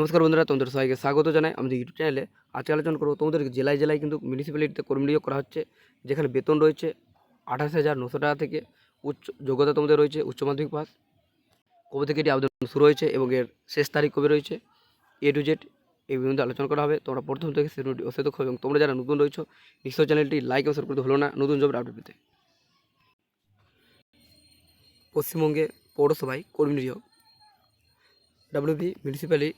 নমস্কার বন্ধুরা, তোমাদের সবাইকে স্বাগত জানাই। আমাদের ইউটিউব চ্যানেলে আজকে আলোচনা করব তোমাদের জেলায় জেলায় কিন্তু মিউনিসিপ্যালিটিতে কর্মী নিয়োগ করা হচ্ছে, যেখানে বেতন রয়েছে আঠাশ হাজার নশো টাকা থেকে উচ্চ যোগ্যতা তোমাদের রয়েছে, উচ্চ মাধ্যমিক পাস। কবে থেকে এটি আবেদন শুরু হয়েছে এবং এর শেষ তারিখ কবে রয়েছে এ টু জেড এই বিন্দু আলোচনা করা হবে। তোমরা প্রথম থেকে সেটি অসে দেখো এবং তোমরা যারা নতুন রয়েছো নিশ্চয় চ্যানেলটি লাইক এবং করতে হলো না। নতুন জবের আপডেট পেতে। পশ্চিমবঙ্গে পৌরসভায় কর্মী নিয়োগ। ডাব্লিউবি মিউনিসিপ্যালি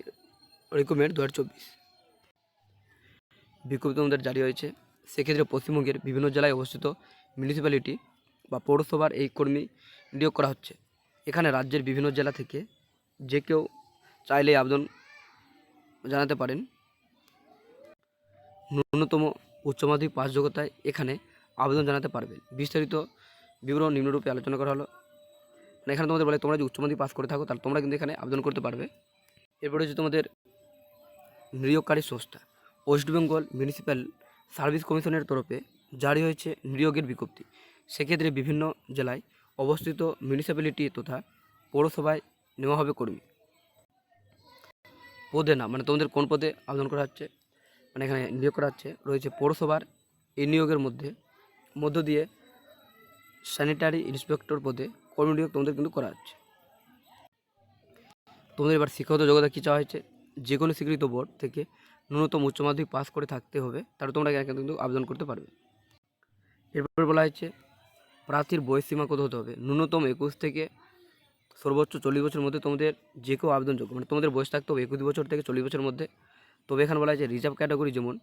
রিক্রুটমেন্ট দু হাজার চব্বিশ। বিজ্ঞপ্তি তোমাদের জারি হয়েছে। সেক্ষেত্রে পশ্চিমবঙ্গের বিভিন্ন জেলায় অবস্থিত মিউনিসিপ্যালিটি বা পৌরসভার এই কর্মী নিয়োগ করা হচ্ছে। এখানে রাজ্যের বিভিন্ন জেলা থেকে যে কেউ চাইলে আবেদন জানাতে পারেন। ন্যূনতম উচ্চ মাধ্যমিক যোগ্যতায় এখানে আবেদন জানাতে পারবেন। বিস্তারিত বিবরণ নিম্নরূপে আলোচনা করা হলো। মানে এখানে তোমাদের বলে তোমরা যদি উচ্চ মাধ্যমিক পাস করে থাকো, তাহলে তোমরা কিন্তু এখানে আবেদন করতে পারবে। এরপরে হচ্ছে তোমাদের নিয়োগকারী সংস্থা, ওয়েস্ট বেঙ্গল মিউনিসিপ্যাল সার্ভিস কমিশনের তরফে জারি হয়েছে নিয়োগের বিজ্ঞপ্তি। সেক্ষেত্রে বিভিন্ন জেলায় অবস্থিত মিউনিসিপ্যালিটি তথা পৌরসভায় নেওয়া হবে কর্মী। পদে না মানে তোমাদের কোন পদে আবেদন করা হচ্ছে? মানে এখানে নিয়োগ করা হচ্ছে। রয়েছে পৌরসভার, এই নিয়োগের মধ্যে, মধ্য দিয়ে স্যানিটারি ইন্সপেক্টর পদে কর্মী নিয়োগ তোমাদের কিন্তু করা হচ্ছে। তোমাদের এবার শিক্ষাগত যোগ্যতা কী চাওয়া হয়েছে? যে কোনো স্বীকৃত বোর্ড থেকে ন্যূনতম উচ্চ মাধ্যমিক পাস করে থাকতে হবে, তাহলে তোমরা এখানে কিন্তু আবেদন করতে পারবে। এরপর বলা হয়েছে, প্রার্থীর বয়সসীমা কত হতে হবে? ন্যূনতম একুশ থেকে সর্বোচ্চ চল্লিশ বছরের মধ্যে তোমাদের যে কেউ আবেদনযোগ্য মানে তোমাদের বয়স থাকতে হবে একুশ বছর থেকে চল্লিশ বছরের মধ্যে। তবে এখানে বলা হয়েছে, রিজার্ভ ক্যাটাগরি যেমন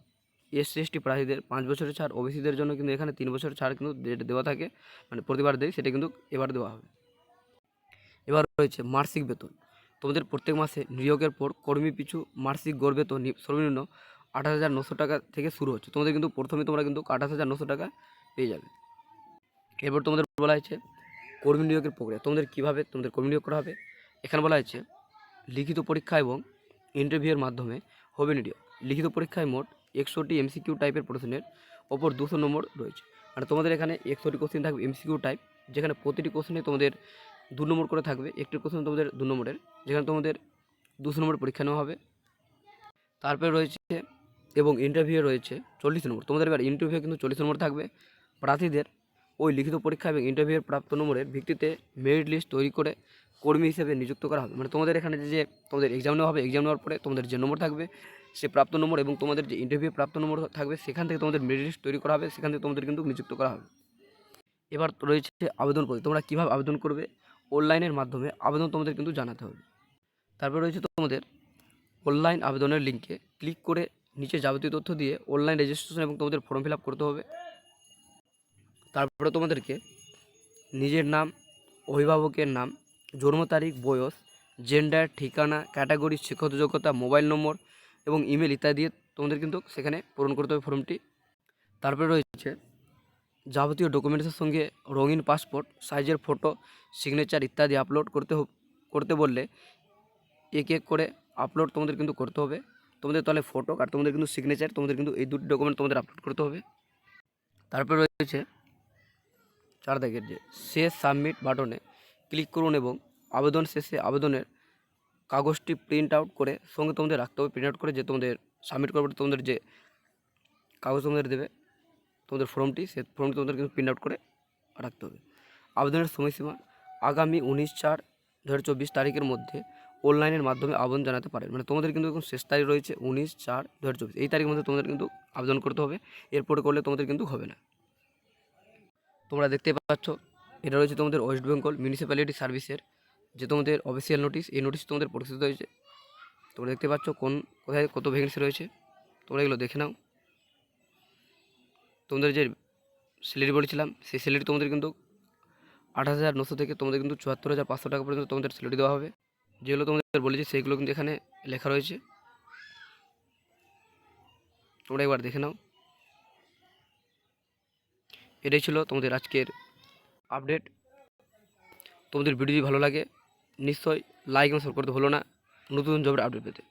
এসসি, এসটি প্রার্থীদের পাঁচ বছরের ছাড়, ওবিসিদের জন্য কিন্তু এখানে তিন বছর ছাড় কিন্তু ডেট দেওয়া থাকে মানে প্রতিবার দেয়, সেটা কিন্তু এবার দেওয়া হবে। এবার রয়েছে মাসিক বেতন। তোমাদের প্রত্যেক মাসে নিয়োগের পর কর্মী পিছু মাসিক গড় বেতন নি- সর্বনিম্ন আঠাশ হাজার নশো টাকা থেকে শুরু হচ্ছে। তোমাদের কিন্তু প্রথমে তোমরা কিন্তু আঠাশ হাজার নশো টাকা পেয়ে যাবে। এরপর তোমাদের বলা হয়েছে কর্মী নিয়োগের প্রক্রিয়া। তোমাদের কীভাবে তোমাদের কর্মী নিয়োগ করা হবে? এখানে বলা হয়েছে লিখিত পরীক্ষা এবং ইন্টারভিউয়ের মাধ্যমে হবে নিয়োগ। লিখিত পরীক্ষায় মোট একশোটি এমসিকিউ টাইপের প্রশ্নের ওপর দুশো নম্বর রয়েছে। আর তোমাদের এখানে একশোটি কোশ্চেন থাকবে এমসিকিউ টাইপ যেখানে প্রতিটি কোশ্চেনে তোমাদের দু নম্বর করে থাকবে। একটি কোশ্চেন তোমাদের দু নম্বরের, যেখানে তোমাদের দুশো নম্বর পরীক্ষা নেওয়া হবে। তারপরে রয়েছে এবং ইন্টারভিউ রয়েছে চল্লিশ নম্বর। তোমাদের এবার ইন্টারভিউ কিন্তু চল্লিশ নম্বর থাকবে। প্রার্থীদের ওই লিখিত পরীক্ষা এবং ইন্টারভিউয়ের প্রাপ্ত নম্বরের ভিত্তিতে মেরিট লিস্ট তৈরি করে কর্মী হিসেবে নিযুক্ত করা হবে। মানে তোমাদের এখানে যে- তোমাদের এক্সাম নেওয়া হবে এক্সাম নেওয়ার পরে তোমাদের যে নম্বর থাকবে, সে প্রাপ্ত নম্বর এবং তোমাদের যে ইন্টারভিউ প্রাপ্ত নম্বর থাকবে, সেখান থেকে তোমাদের মেরিট লিস্ট তৈরি করা হবে। সেখান থেকে তোমাদের কিন্তু নিযুক্ত করা হবে। এবার রয়েছে আবেদন পদ্ধতি তোমরা কীভাবে আবেদন করবে? অনলাইনের মাধ্যমে আবেদন তোমাদের কিন্তু জানাতে হবে। তারপরে রয়েছে তোমাদের অনলাইন আবেদনের লিঙ্কে ক্লিক করে নিচে যাবতীয় তথ্য দিয়ে অনলাইন রেজিস্ট্রেশন এবং তোমাদের ফর্ম ফিল করতে হবে। তারপরে তোমাদেরকে নিজের নাম, অভিভাবকের নাম, জন্ম তারিখ, বয়স জেন্ডার ঠিকানা ক্যাটাগরি শিক্ষত যোগ্যতা মোবাইল নম্বর এবং ইমেল ইত্যাদি দিয়ে তোমাদের কিন্তু সেখানে পূরণ করতে হবে ফর্মটি। তারপরে রয়েছে যাবতীয় ডকুমেন্টসের সঙ্গে রঙিন পাসপোর্ট সাইজের ফটো সিগনেচার ইত্যাদি আপলোড করতে করতে বললে এক এক করে আপলোড তোমাদের কিন্তু করতে হবে। তোমাদের তাহলে ফটো আর তোমাদের কিন্তু সিগনেচার তোমাদের কিন্তু এই দুটি ডকুমেন্ট তোমাদের আপলোড করতে হবে। তারপরে রয়েছে চার দাগের যে শেষ সাবমিট বাটনে ক্লিক করুন এবং আবেদন শেষে আবেদনের কাগজটি প্রিন্ট আউট করে সঙ্গে তোমাদের রাখতে হবে প্রিন্ট আউট করে যে তোমাদের সাবমিট করবে, তোমাদের যে কাগজ তোমাদের দেবে তোমাদের ফর্মটি, সে ফর্মটি তোমাদের কিন্তু প্রিন্ট আউট করে রাখতে হবে। আবেদনের সময়সীমা আগামী উনিশ চার দু তারিখের মধ্যে অনলাইনের মাধ্যমে আবেদন জানাতে পারেন। মানে তোমাদের কিন্তু এখন শেষ তারিখ রয়েছে উনিশ চার দু এই তারিখের মধ্যে তোমাদের কিন্তু আবেদন করতে হবে, এরপরে করলে তোমাদের কিন্তু হবে না। তোমরা দেখতে পাচ্ছ, এটা রয়েছে তোমাদের ওয়েস্ট বেঙ্গল মিউনিসিপ্যালিটি সার্ভিসের যে তোমাদের অফিসিয়াল নোটিশ এই নোটিশ তোমাদের প্রকাশিত হয়েছে। তোমরা দেখতে পাচ্ছ কোন, কোথায় কত ভ্যাকেন্সি রয়েছে। তোমরা এগুলো দেখে নাও। তোমাদের যে স্যালারি বলেছিলাম, সেই স্যালারি তোমাদের কিন্তু আঠাশ হাজার নশো থেকে তোমাদের কিন্তু চুয়াত্তর হাজার পাঁচশো টাকা পর্যন্ত তোমাদের স্যালারি দেওয়া হবে। যেগুলো তোমাদের বলেছি সেইগুলো কিন্তু এখানে লেখা রয়েছে। তোমরা একবার দেখে নাও। এটাই ছিল তোমাদের আজকের আপডেট তোমাদের ভিডিও যদি ভালো লাগে নিশ্চয়ই লাইক এবং সাবস্ক্রাইব করতে হলো না। নতুন জবের আপডেট পেতে।